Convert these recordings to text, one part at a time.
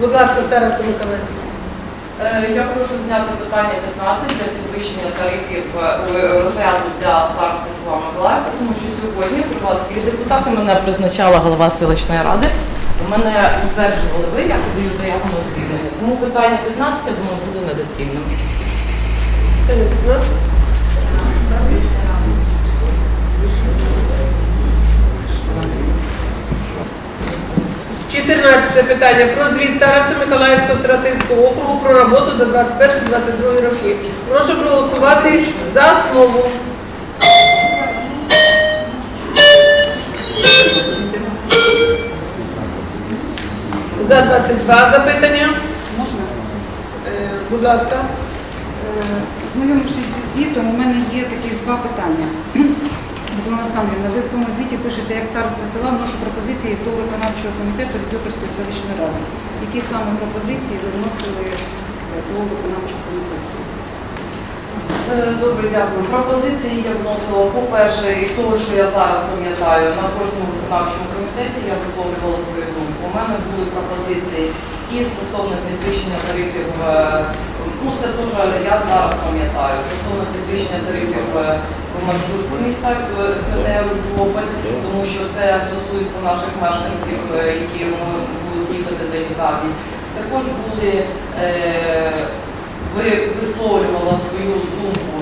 Будь ласка, староста Миколаїв. Е, Я прошу зняти питання 15 для підвищення тарифів е, розряду для старости села Миколаївка, тому що сьогодні при вас всіх депутати мене призначала голова селищної ради. Мене підтверджували ви, я подаю заяву на звільнення. Тому питання 15, я думаю, буде недоцільним. Питання 15. Питання про звіт старости Миколаївського старостинського округу про роботу за 21-22 роки. Прошу проголосувати за основу. За 22 запитання. Можна? Е, Будь ласка. Е, Знайомившись зі звітом, у мене є такі два питання. Людмила Олександрівна, ви в своєму звіті пишете, як староста села вношу пропозиції до виконавчого комітету Відьопольської селищної ради. Які саме пропозиції ви вносили е, до виконавчого комітету? Е, Добре, дякую. Пропозиції я вносила, по-перше, із того, що я зараз пам'ятаю, на кожному виконавчому комітеті я висловлювала свою думку. У мене були пропозиції і стосовно підвищення тарифів, е, ну це дуже я зараз пам'ятаю, стосовно підвищення тарифів е, в маршрутці міста СПТ СМТ тому що це стосується наших мешканців, е, які будуть їхати до лікарні. Також були е, ви висловлювала свою думку.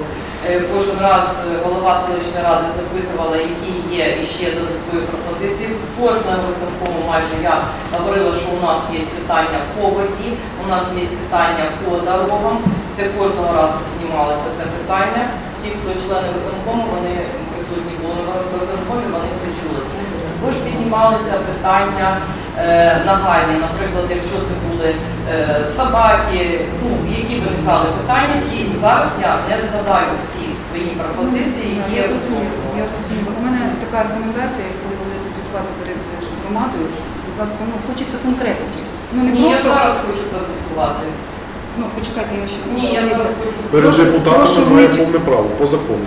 Е, Кожен раз е, голова селищної ради запитувала, які є іще додаткові пропозиції. Кожного виконкому майже я говорила, що у нас є питання по воді, у нас є питання по дорогам. Це кожного разу піднімалося це питання. Всі, хто члени виконкому, вони присутні були на виконкомі, вони це чули. Також піднімалися питання нагальні, наприклад, якщо це були е, собаки, ну, які виникали питання, ті зараз я не згадаю всі свої пропозиції, які я висловлювала. Я зрозуміла. У мене така рекомендація, коли ви будете звітувати перед громадою, будь ласка, ну хочеться конкретики. Ми не Ні, я зараз хочу прозвітувати. ну почекайте, я ще Ні, я зараз хочу. Перед депутатами має повне право по закону.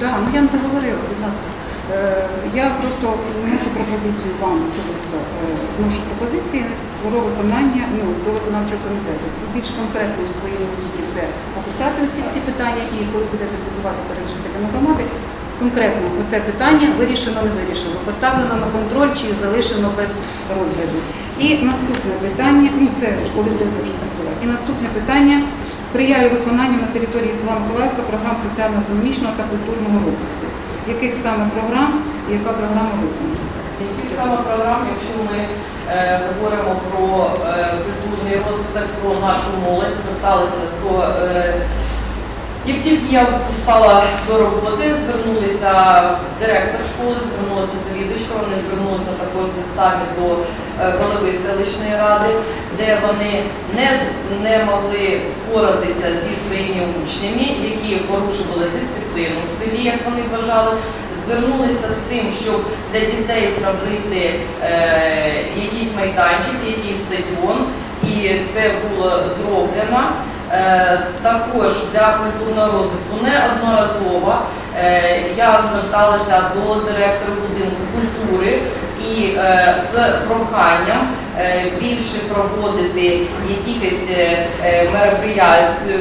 Да, ну я не договорила, будь ласка. Е, я просто вношу пропозицію вам особисто, е, вношу пропозиції про виконання ну, до виконавчого комітету. Більш конкретно в своєму звіті це описати ці всі питання і коли будете звітувати перед жителями громади, конкретно оце питання вирішено, не вирішено, поставлено на контроль чи залишено без розгляду. І наступне питання, ну це коли будете вже звітувати. І наступне питання сприяє виконанню на території села Миколаївка програм соціально-економічного та культурного розвитку. Яких саме програм і яка програма виконана? Яких саме програм, якщо ми е, говоримо про е, культурний розвиток, про нашу молодь, зверталися з того. Е, як тільки я стала до роботи, звернулися директор школи, звернулася завідувачка, вони звернулися також з листами до голови селищної ради, де вони не, не могли впоратися зі своїми учнями, які порушували дисципліну в селі, як вони вважали. Звернулися з тим, щоб для дітей зробити е, якийсь майданчик, якийсь стадіон, і це було зроблено. Е, Також для культурного розвитку неодноразово е, я зверталася до директора будинку культури і е, з проханням більше проводити е,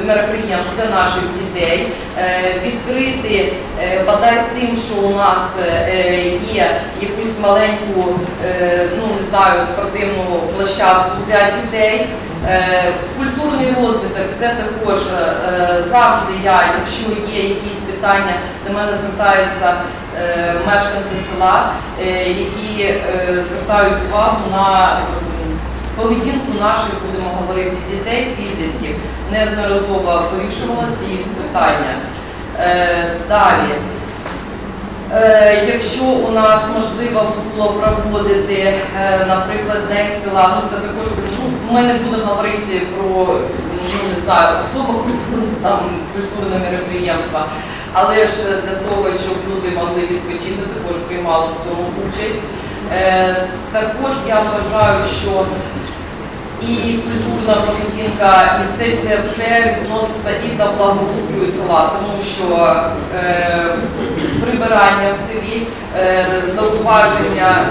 мероприємств для наших дітей, відкрити бодай з тим, що у нас є якусь маленьку, ну не знаю, спортивну площадку для дітей. Е, Культурний розвиток це також е, завжди я, якщо є якісь питання, до мене звертаються е, мешканці села, які звертають увагу на поведінку наших, будемо говорити, дітей, підлітків. Неодноразово вирішувала ці питання. Далі. Якщо у нас можливо було проводити, наприклад, День села, ну це також ми не будемо говорити про ну, не знаю, особо культурне там культурне мероприємство, але ж для того, щоб люди могли відпочити, також приймали в цьому участь. Е, Також я вважаю, що і культурна поведінка, і це, це все відноситься і до благоустрою села, тому що е, прибирання в селі, е, зауваження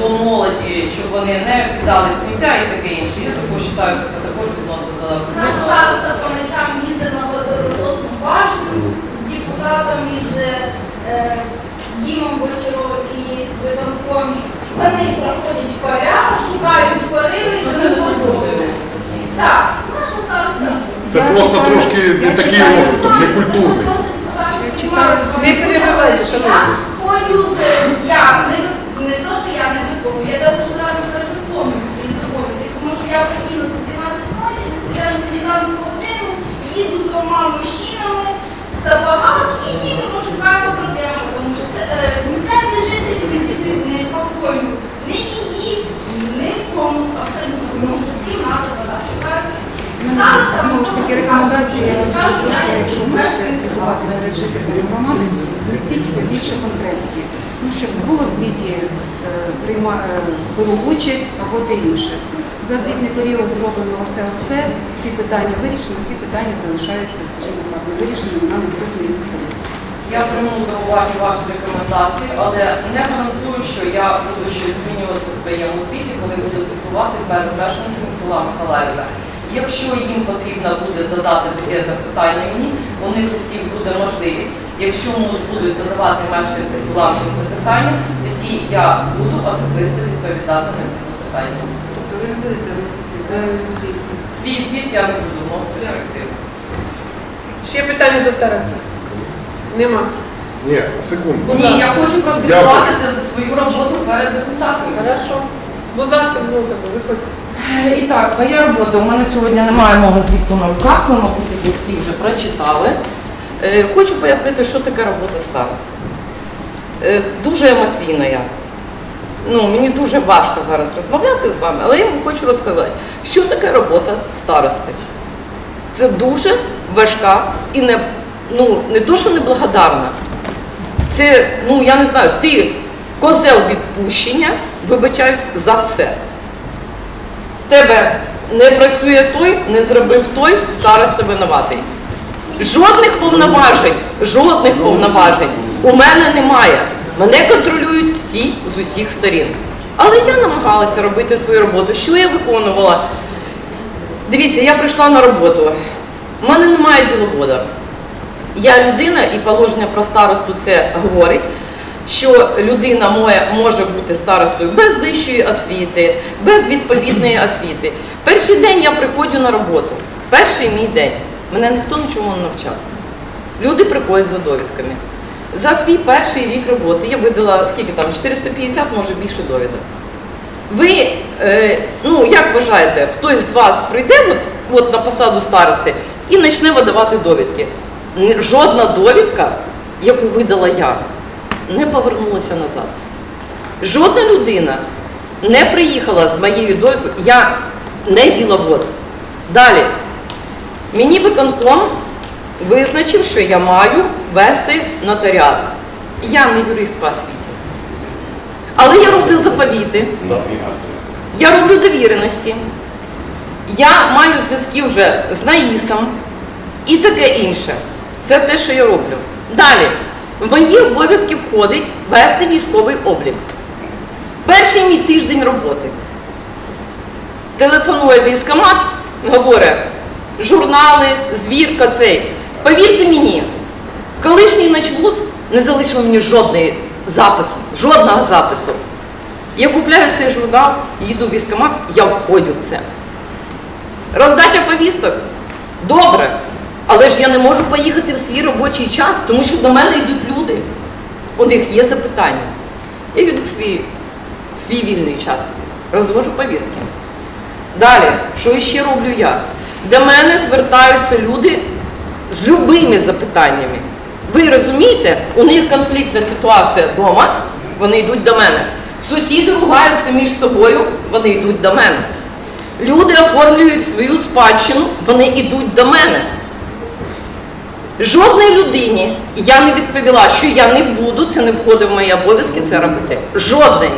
до молоді, щоб вони не кидали сміття і таке інше. Я також вважаю, що це також відноситься до Наш староста по ночам їздить на висосну башню з депутатом із е, Дімом Бочаровим і з виконкомі. Вони проходять поля, шукають пориви і Ну, подобне. Так, наша староста. Це Я просто читаю- трошки не я такий читаю- розвиток, не культурний. Я читаю Я ходю з я не ви- не то, що я не виконую, я навіть зараз виконую свої обов'язки, тому що я покину це 12 ночі, не стріляю на 19 годину, їду з двома мужчинами в сапогах і їдемо шукаємо проблеми, тому що це, е, місцеві жителі не не покою, не її, нікому абсолютно, тому що всім треба вода шукають. Зараз Знову ж таки, рекомендації, я вам скажу, прошу, якщо можете перед жителями громади, внесіть більше конкретики. Ну, щоб було в звіті е, е, беру участь або те інше. За звітний період зроблено оце, оце, ці питання вирішені, ці питання залишаються, скажімо так, невирішеними на наступний період. Я прийму до уваги ваші рекомендації, але не гарантую, що я буду щось змінювати в своєму світі, коли буду слідкувати перед мешканцями села Миколаївка. Якщо їм потрібно буде задати таке запитання мені, у них усіх буде можливість. Якщо будуть задавати мешканці села мені запитання, тоді я буду особисто відповідати на ці запитання. Тобто ви не будете вносити е, свій світ. В Свій звіт я не буду вносити коректив. Ще питання до староста? Нема. Ні, секунду. Ні, я хочу прозвітувати за свою роботу перед депутатами. Хорошо. Будь ласка, Мозако, виходьте. І так, моя робота. У мене сьогодні немає мого звіту на руках, ви, мабуть, їх всі вже прочитали. Е, Хочу пояснити, що таке робота староста. Е, Дуже емоційна я. Ну, мені дуже важко зараз розмовляти з вами, але я вам хочу розказати, що таке робота старости. Це дуже важка і не, ну, не то, що неблагодарна. Це, ну я не знаю, ти козел відпущення, вибачаюсь за все. В тебе не працює той, не зробив той, староста винуватий. Жодних повноважень, жодних повноважень у мене немає. Мене контролюють всі з усіх сторін. Але я намагалася робити свою роботу. Що я виконувала? Дивіться, я прийшла на роботу. У мене немає діловода. Я людина, і положення про старосту це говорить, що людина може бути старостою без вищої освіти, без відповідної освіти. Перший день я приходжу на роботу. Перший мій день. Мене ніхто нічому не навчав. Люди приходять за довідками. За свій перший рік роботи я видала скільки там 450, може більше довідок. Ви, е, ну як вважаєте, хтось з вас прийде от, от на посаду старости і почне видавати довідки? Жодна довідка, яку видала я, не повернулася назад. Жодна людина не приїхала з моєю довідкою. Я не діловод. Далі. Мені виконком визначив, що я маю вести нотаріат. Я не юрист по освіті. Але я роблю заповіти. Я роблю довіреності. Я маю зв'язки вже з НАїСом і таке інше. Це те, що я роблю. Далі, в мої обов'язки входить вести військовий облік. Перший мій тиждень роботи. Телефонує військомат, говорить, журнали, звірка цей. Повірте мені, колишній начвуз не залишив мені жодної запису, жодного запису. Я купляю цей журнал, їду в військкомат, я входжу в це. Роздача повісток. Добре. Але ж я не можу поїхати в свій робочий час, тому що до мене йдуть люди. У них є запитання. Я йду в свій, в свій вільний час, розвожу повістки. Далі, що ще роблю я? До мене звертаються люди з любими запитаннями. Ви розумієте, у них конфліктна ситуація вдома, вони йдуть до мене. Сусіди ругаються між собою, вони йдуть до мене. Люди оформлюють свою спадщину, вони йдуть до мене. Жодній людині я не відповіла, що я не буду, це не входить в мої обов'язки це робити. Жодної.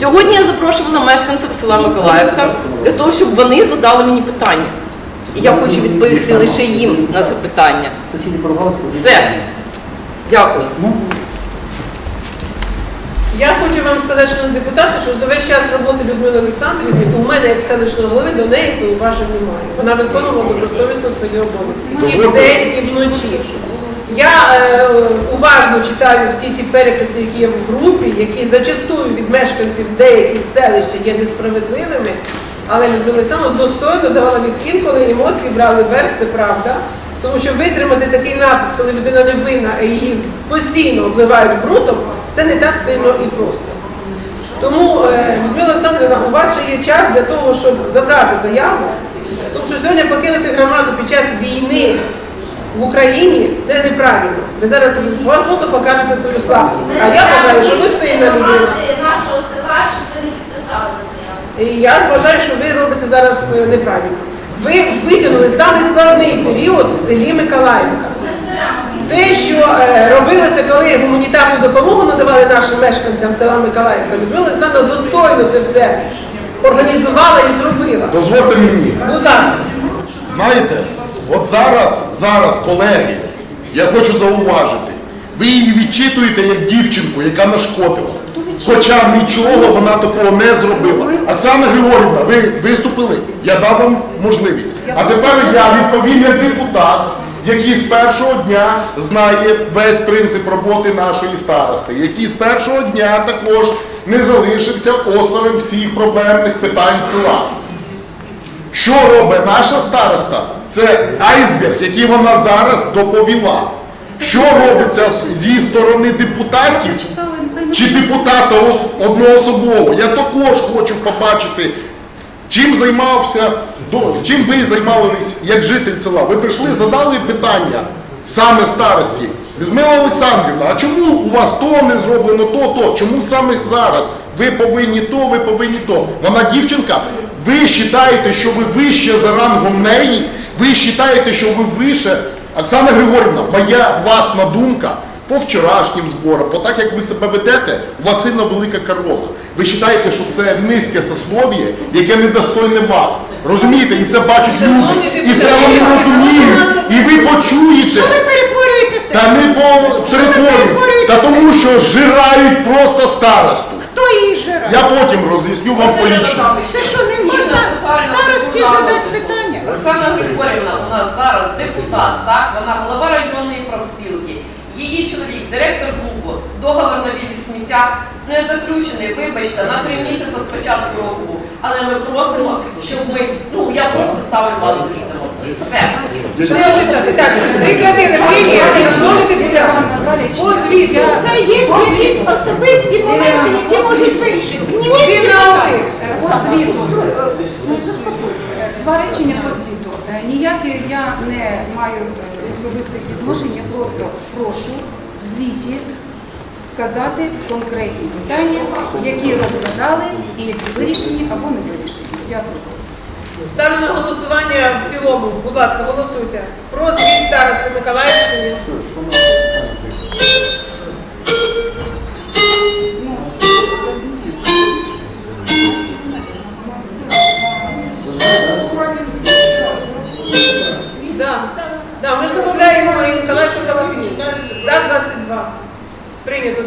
Сьогодні я запрошувала мешканців села Миколаївка для того, щоб вони задали мені питання. І я хочу відповісти лише їм на запитання. Все. Дякую. Я хочу вам сказати, шановні депутати, що за весь час роботи Людмили Олександрівни у мене як селищного голови до неї зауважень немає. Вона виконувала добросовісно свої обов'язки і вдень, і вночі. Я е, уважно читаю всі ті переписи, які є в групі, які зачастую від мешканців деяких селищ є несправедливими. Але Людмила Олександровна достойно давала відкін, коли емоції брали верх, це правда. Тому що витримати такий натиск, коли людина не винна, а її постійно обливають брутом, це не так сильно і просто. Тому, е, Людмила Олександрівна, у вас ще є час для того, щоб забрати заяву, тому що сьогодні покинути громаду під час війни в Україні це неправильно. Ви зараз вам просто покажете свою слабкість. А я вважаю, що ви сильна людина. Нашого села, щоб ви не підписали заяву. І я вважаю, що ви робите зараз е, неправильно. Ви витягнули самий складний період в селі Миколаївка. Те, що е, робилося, коли гуманітарну допомогу надавали нашим мешканцям села Миколаївка, Людмила Олександровна достойно це все організувала і зробила. Дозвольте мені. Будь ласка. Знаєте, от зараз, зараз, колеги, я хочу зауважити, ви її відчитуєте як дівчинку, яка нашкодила. Хоча нічого вона такого не зробила. Оксана Григорівна, ви виступили, я дав вам можливість. А тепер я відповім як депутат, який з першого дня знає весь принцип роботи нашої старости, який з першого дня також не залишився осторонь всіх проблемних питань села. Що робить наша староста? Це айсберг, який вона зараз доповіла. Що робиться з з сторони депутатів чи депутата ос- одноособово? Я також хочу побачити, чим займався, чим ви займались як житель села. Ви прийшли, задали питання саме старості. Людмила Олександрівна, а чому у вас то не зроблено, то, то? Чому саме зараз? Ви повинні то, ви повинні то. Вона дівчинка. Ви вважаєте, що ви вище за рангом неї? Ви вважаєте, що ви вище? Оксана Григорівна, моя власна думка по вчорашнім зборам, по так як ви себе ведете, у вас сильно велика корона. Ви вважаєте, що це низьке сослов'я, яке недостойне вас. Розумієте? І це бачать люди. І це вони розуміють. І ви почуєте. перетворюєтеся? Та не по перетворюють. Та тому що жирають просто старосту. Хто її жирає? Я потім роз'ясню вам полічно. Це що, не можна старості задати питання? Оксана Григорівна у нас зараз депутат, так? Вона голова районної профспілки. Її чоловік, директор клубу, договор на вільні сміття не заключений, вибачте, на три місяці з початку року. Був. Але ми просимо, щоб ми, ну я просто ставлю вас до відома. Все. Це є якісь особисті моменти, які можуть вирішити. Зніміть По звіту. Е, Два речення по звіту. Е, Ніяких я не маю е, особистих відношень, я просто прошу в звіті вказати конкретні питання, які розглядали і які вирішені або не вирішені. Дякую. Ставлю на голосування в цілому. Будь ласка, голосуйте. Про звіт старости Миколаївської. Ж додаємо і сказали, що Калапіні. За 22. Прийнято.